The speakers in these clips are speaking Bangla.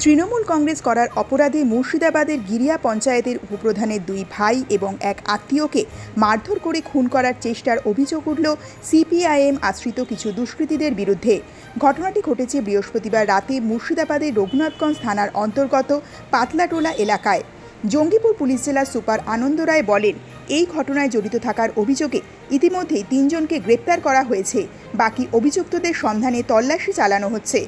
তৃণমূল কংগ্রেস করার অপরাধে মুর্শিদাবাদের গিরিয়া পঞ্চায়েতের উপপ্রধানের দুই ভাই এবং এক আত্মীয়কে মারধর করে খুন করার চেষ্টার অভিযোগ উঠল সিপিআইএম আশ্রিত কিছু দুষ্কৃতীদের বিরুদ্ধে। ঘটনাটি ঘটেছে বৃহস্পতিবার রাতে মুর্শিদাবাদের রঘুনাথগঞ্জ থানার অন্তর্গত পাতলাটোলা এলাকায়। জঙ্গিপুর পুলিশ জেলার সুপার আনন্দ রায় বলেন, এই ঘটনায় জড়িত থাকার অভিযোগে ইতিমধ্যেই তিনজনকে গ্রেপ্তার করা হয়েছে। বাকি অভিযুক্তদের সন্ধানে তল্লাশি চালানো হচ্ছে।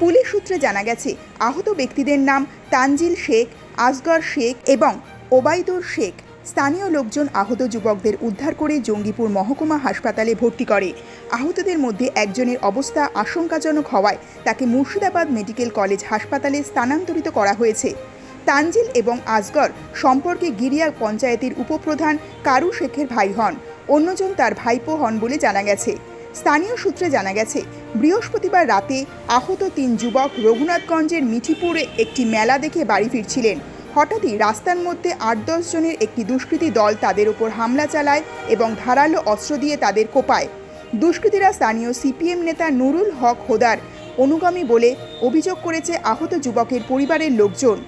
পুলিশ সূত্রে জানা গেছে, আহত ব্যক্তিদের নাম তানজিল শেখ আসগর শেখ এবং ওবায়দুর শেখ। স্থানীয় লোকজন আহত যুবকদের উদ্ধার করে জঙ্গিপুর মহকুমা হাসপাতালে ভর্তি করে। আহতদের মধ্যে একজনের অবস্থা আশঙ্কাজনক হওয়ায় তাকে মুর্শিদাবাদ মেডিকেল কলেজ হাসপাতালে স্থানান্তরিত করা হয়েছে। তানজিল এবং আসগর সম্পর্কে গিরিয়া পঞ্চায়েতের উপপ্রধান কারু শেখের ভাই হন। অন্যজন তার ভাইপো হন বলে জানা গেছে। স্থানীয় সূত্রে জানা গেছে, বৃহস্পতিবার রাতে আহত তিন যুবক রঘুনাথগঞ্জের মিঠিপুরে একটি মেলা দেখে বাড়ি ফিরছিলেন। হঠাৎই রাস্তার মধ্যে আট দশ জনের একটি দুষ্কৃতী দল তাদের উপর হামলা চালায় এবং ধারালো অস্ত্র দিয়ে তাদের কোপায়। দুষ্কৃতীরা স্থানীয় সিপিএম নেতা নুরুল হক হোদার অনুগামী বলে অভিযোগ করেছে আহত যুবকের পরিবারের লোকজন।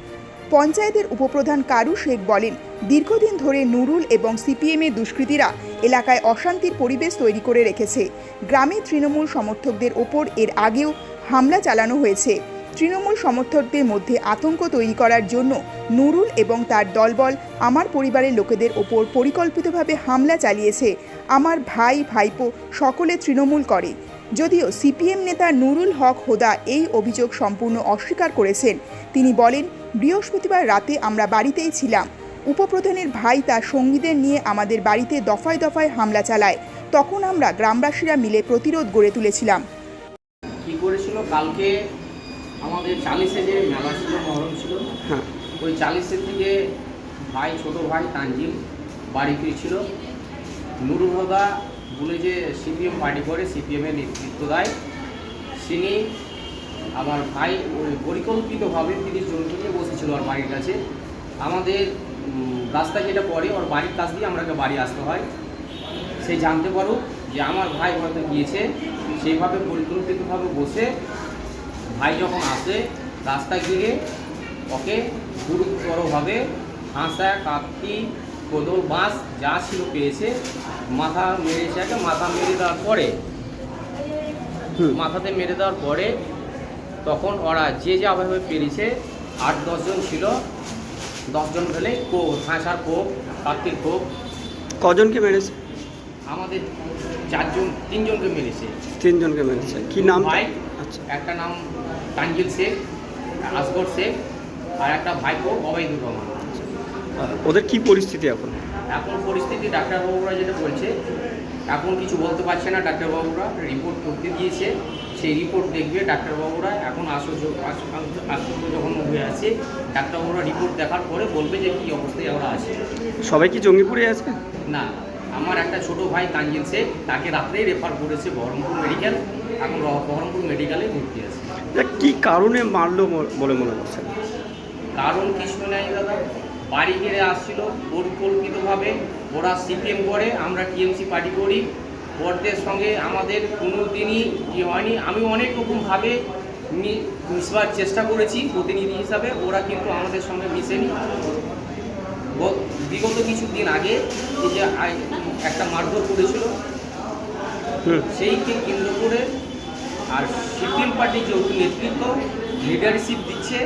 পঞ্চায়েতের উপপ্রধান কারু শেখ বলেন, দীর্ঘদিন ধরে নুরুল এবং সিপিএমের দুষ্কৃতীরা এলাকায় অশান্তির পরিবেশ তৈরি করে রেখেছে। গ্রামে তৃণমূল সমর্থকদের ওপর এর আগেও হামলা চালানো হয়েছে। তৃণমূল সমর্থকদের মধ্যে আতঙ্ক তৈরি করার জন্য নুরুল এবং তার দলবল আমার পরিবারের লোকেদের ওপর পরিকল্পিতভাবে হামলা চালিয়েছে। আমার ভাই, ভাইপো সকলে তৃণমূল করে। যদিও সিপিএম নেতা নুরুল হক হোদা এই অভিযোগ সম্পূর্ণ অস্বীকার করেছেন। তিনি বলেন বৃহস্পতিবার রাতে আমরা বাড়িতেই ছিলাম। উপপ্রধানের ভাই তার সঙ্গীদের নিয়ে আমাদের বাড়িতে দফায় দফায় হামলা চালায়। তখন আমরা গ্রামবাসীরা মিলে প্রতিরোধ গড়ে তুলেছিলাম। কি করেছিল? কালকে আমাদের চালিশে যে মেলা ছিল মহরম ছিল হ্যাঁ। ওই চালিশের থেকে ভাই ছোট ভাই তানজিম বাড়ি ফিরছিল। নুরুল হদা বলে যে সিপিএম পার্টি করে সিপিএমের নেতৃত্ব দেয়। তিনি আমার ভাই ওই পরিকল্পিতভাবে তিনি জমি নিয়ে বসেছিল ওর বাড়ির কাছে। আমাদের রাস্তা যেটা পড়ে ওর বাড়ির কাছ দিয়ে আমাকে বাড়ি আসতে হয়। সে জানতে পারো যে আমার ভাই হয়তো গিয়েছে। সেইভাবে পরিকল্পিতভাবে বসে ভাই যখন আসে রাস্তা ঘিরে ওকে গুরুতরভাবে হাঁসা কাপ্তি কোদল বাঁশ যা ছিল পেয়েছে মাথা মেরেছে মাথা মেরে দেওয়ার পরে মাথাতে মেরে দেওয়ার পরে তখন ওরা যে যাভাবে পেরেছে আট দশজন ছিল। দশজন ফেলে কো হাঁসার কোপ কাপ্তির কোপ। কজনকে মেরেছে? আমাদের চারজন তিনজনকে মেরেছে। তিনজনকে মেরেছে। কি নাম? ভাই আচ্ছা। একটা নাম তানজিল শেখ আসগর শেখ আর একটা ভাইপো অবাইদুর রহমান ওদের কি পরিস্থিতি এখন? এখন পরিস্থিতি ডাক্তারবাবুরা যেটা বলছে এখন কিছু বলতে পারছে না ডাক্তারবাবুরা রিপোর্ট করতে দিয়েছে। সেই রিপোর্ট দেখবে ডাক্তারবাবুরা। এখন আশ্চর্য- আশ্চর্য যখন হয়ে আছে ডাক্তারবাবুরা রিপোর্ট দেখার পরে বলবে যে কী অবস্থায় আমরা আছি। সবাই কি জঙ্গিপুরে আছে? না আমার একটা ছোট ভাই তানজিল শেখ তাকে রাত্রেই রেফার করেছে বহরমপুর মেডিকেল এখন বহরমপুর মেডিকেলে ভর্তি আছে। কি কারণে মারলো বলে মনে করছেন? কারণ কিছু নাই দাদা বাড়ি ঘিরে আসছিল পরিকল্পিতভাবে। ওরা সিপিএম করে আমরা টিএমসি পার্টি করি ওদের সঙ্গে আমাদের কোনো দিনই ইয়ে হয়নি। আমি অনেক রকমভাবে মিশবার চেষ্টা করেছি প্রতিনিধি হিসাবে ওরা কিন্তু আমাদের সঙ্গে মিশেনি। বিগত কিছু দিন আগে যে একটা মারধর করেছিল সেইকে কেন্দ্র করে আর সিপিএম পার্টির যে নেতৃত্ব লিডারশিপ দিচ্ছে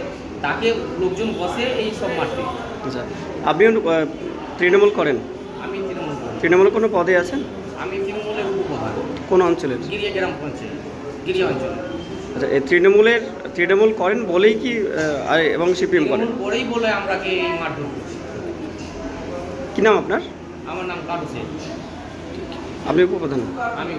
তাকে লোকজন বসে এই সব মারতে। আচ্ছা। আপনিও তৃণমূল করেন? আমি তৃণমূল। তৃণমূলে কোনো পদে আছেন? আমি তৃণমূলের উপপ্রধান। কোন অঞ্চলের? গিরিয়া গ্রাম পঞ্চায়েত গিরিয়া অঞ্চল। আচ্ছা এই তৃণমূলের তৃণমূল করেন বলেই কি এবং সিপিএম করেন? বলেই বলে আমরা কি মারধর করছি। কি নাম আপনার? আমার নাম সেন। আপনি উপপ্রধান? আমি